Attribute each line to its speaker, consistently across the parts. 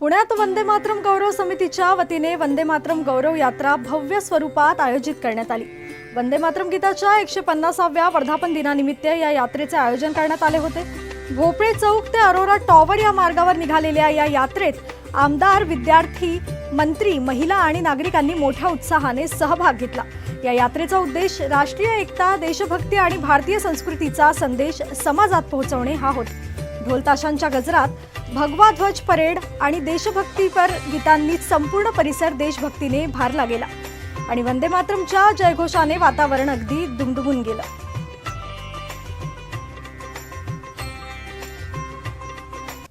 Speaker 1: पुण्यात वंदे मातरम गौरव समितीच्या वतीने वंदे मातरम गौरव यात्रा भव्य स्वरूपात आयोजित करण्यात आली. वंदे मातरम गीताच्या एकशे पन्नासाव्या वर्धापन दिनानिमित्त या यात्रेचे आयोजन करण्यात आले होते. भोपळे चौक ते अरोरा टॉवर या मार्गावर निघालेल्या या यात्रेत आमदार विद्यार्थी मंत्री महिला आणि नागरिकांनी मोठ्या उत्साहाने सहभाग घेतला. या यात्रेचा उद्देश राष्ट्रीय एकता देशभक्ती आणि भारतीय संस्कृतीचा संदेश समाजात पोहोचवणे हा होता. ढोलताशांच्या गजरात भगवा ध्वज परेड आणि देशभक्तीपर गीतांनी संपूर्ण परिसर देशभक्तीने भारला गेला. आणि वंदे मातरमच्या जयघोषाने वातावरण अगदी दुमदुमून गेलं.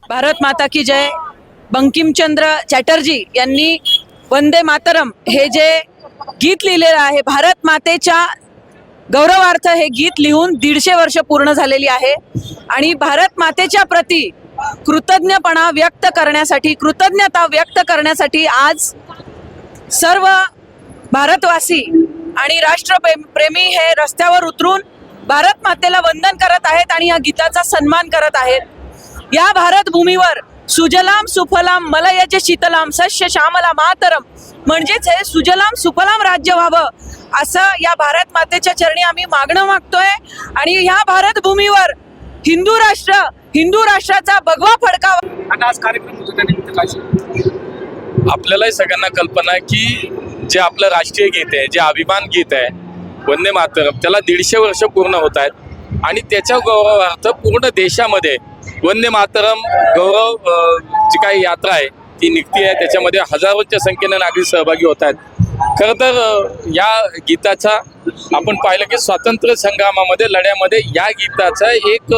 Speaker 2: भारत माता की जय. बंकिमचंद्र चॅटर्जी यांनी वंदे मातरम हे जे गीत लिहिलेलं आहे भारत मातेच्या गौरवार्थ हे गीत लिहून दीडशे वर्ष पूर्ण झालेली आहे. आणि भारत मातेच्या प्रती कृतज्ञपणा व्यक्त करण्यासाठी कृतज्ञता व्यक्त करण्यासाठी आज सर्व भारतवासी आणि राष्ट्रप्रेमी प्रेमी हे रस्त्यावर उतरून भारत मातेला वंदन करत आहेत आणि या गीताचा सन्मान करत आहेत. या भारतभूमीवर सुजलाम सुफलाम मलयचे शीतलाम सस्य श्यामला मातरम. म्हणजेच हे सुजलाम सुफलाम राज्य व्हावं. असं या भारत मातेच्या चरणी आम्ही मागणं मागतोय. आणि ह्या भारत भूमीवर हिंदू राष्ट्र हिंदू राष्ट्राचा भगवा फडकावा.
Speaker 3: आज कार्यक्रम होतो त्या
Speaker 4: आपल्यालाही सगळ्यांना कल्पना की जे आपलं राष्ट्रीय गीत आहे जे अभिमान गीत आहे वंदे मातरम त्याला दीडशे वर्ष पूर्ण होत आहेत. आणि त्याच्या गौरवार्थ पूर्ण देशामध्ये वंदे मातरम गौरव जी काही यात्रा आहे ती निघती आहे. त्याच्यामध्ये हजारोच्या संख्येनं नागरिक सहभागी होत आहेत. खरं तर या गीताचा आपण पाहिलं की स्वातंत्र्य संग्रामामध्ये लढ्यामध्ये या गीताचा एक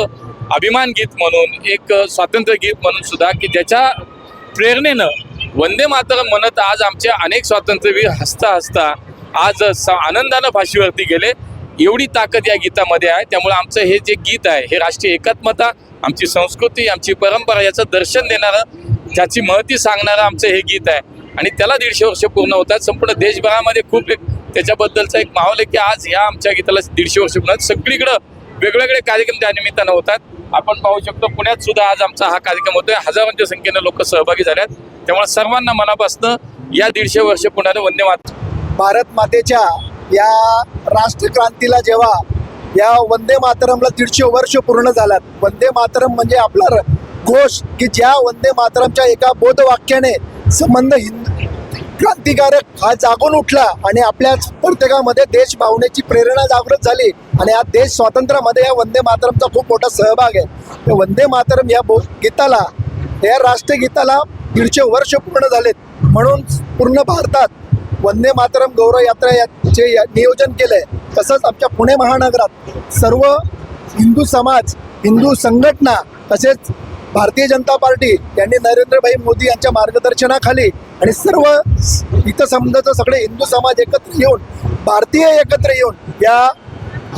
Speaker 4: अभिमान गीत म्हणून एक स्वातंत्र्य गीत म्हणून सुद्धा की ज्याच्या प्रेरणेनं वंदे मातरम म्हणत आज आमचे अनेक स्वातंत्र्यवीर हसता हसता आज स आनंदानं फाशीवरती गेले. एवढी ताकद या गीतामध्ये आहे. त्यामुळे आमचं हे जे गीत आहे हे राष्ट्रीय एकात्मता आमची संस्कृती आमची परंपरा याचं दर्शन देणारं ज्याची महती सांगणारं आमचं हे गीत आहे. आणि त्याला दीडशे वर्ष पूर्ण होतात संपूर्ण देशभरामध्ये खूप एक त्याच्याबद्दलचा एक माहोल आहे की आज ह्या आमच्या गीताला दीडशे वर्ष पूर्ण आहेत. सगळीकडं वेगवेगळे कार्यक्रम त्या निमित्तानं होतात आपण पाहू शकतो पुण्यात सुद्धा आज आमचा हा कार्यक्रम होतोय. हजारोंच्या संख्येनं लोक सहभागी झाल्यात आहेत त्यामुळे सर्वांना मनापासनं या दीडशे वर्ष पुण्याला वंदे मात
Speaker 5: भारत मातेच्या या राष्ट्रक्रांतीला जेव्हा या वंदे मातरमला दीडशे वर्ष पूर्ण झाल्यात. वंदे मातरम म्हणजे आपला र- घोष की ज्या वंदे मातरमच्या एका बोधवाक्याने संबंध हिंद क्रांतिकारक हा जागून उठला आणि आपल्या प्रत्येकामध्ये देश भावनेची प्रेरणा जागृत झाली आणि हा देश स्वातंत्र्यामध्ये या वंदे मातरमचा खूप मोठा सहभाग आहे. वंदे मातरम या बो गीताला या राष्ट्रगीताला दीडशे वर्ष पूर्ण झालेत. म्हणून पूर्ण भारतात वंदे मातरम गौरव यात्रा या या- नियोजन केलं आहे तसंच आमच्या पुणे महानगरात सर्व हिंदू समाज हिंदू संघटना तसेच भारतीय जनता पार्टी यांनी नरेंद्रभाई मोदी यांच्या मार्गदर्शनाखाली आणि सर्व इथं समजायचं सगळे हिंदू समाज एकत्र येऊन भारतीय एकत्र येऊन या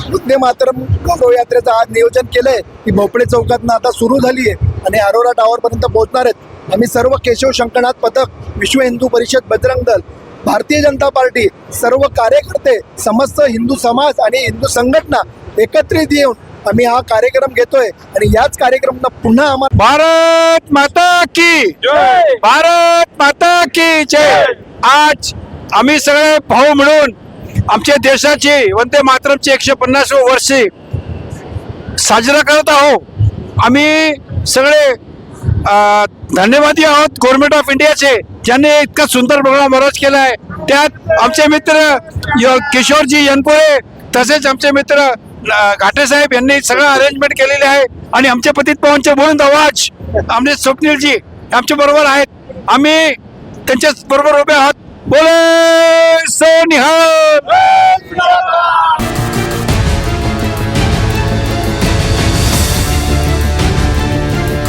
Speaker 5: वंदे मातरम गौरव यात्रेचं आज नियोजन केलं आहे ती भोपळे चौकातनं आता सुरू झाली आहे आणि अरोरा टावरपर्यंत पोहोचणार आहेत. आम्ही सर्व केशव शंकरनाथ पथक विश्व हिंदू परिषद बजरंग दल भारतीय जनता पार्टी सर्व कार्यकर्ते समस्त हिंदू समाज आणि हिंदू संघटना एकत्रित येऊन आम्ही हा कार्यक्रम घेतोय आणि याच कार्यक्रमाला पुन्हा आम्हाला
Speaker 6: भारत माता की भारत माता की जय! आज आम्ही सगळे भाऊ मिळून आमच्या देशाची वंदे मातरमची एकशे पन्नास वर्षे साजरा करत आहोत. आम्ही सगळे धन्यवादी आहोत. गव्हर्नमेंट ऑफ इंडियाचे ज्यांनी इतका सुंदर प्रोग्राम अरेंज केला आहे त्यात आमचे मित्र य- किशोरजी यनपुरे तसेच आमचे मित्र घाटे साहेब यांनी सगळं अरेंजमेंट केलेले आहे. आणि आमचे पतित पवनचे बोलून आवाज आमचे स्वप्नीलजी आमच्या बरोबर आहेत. आम्ही त्यांच्या बरोबर उभे आहोत. बोले सो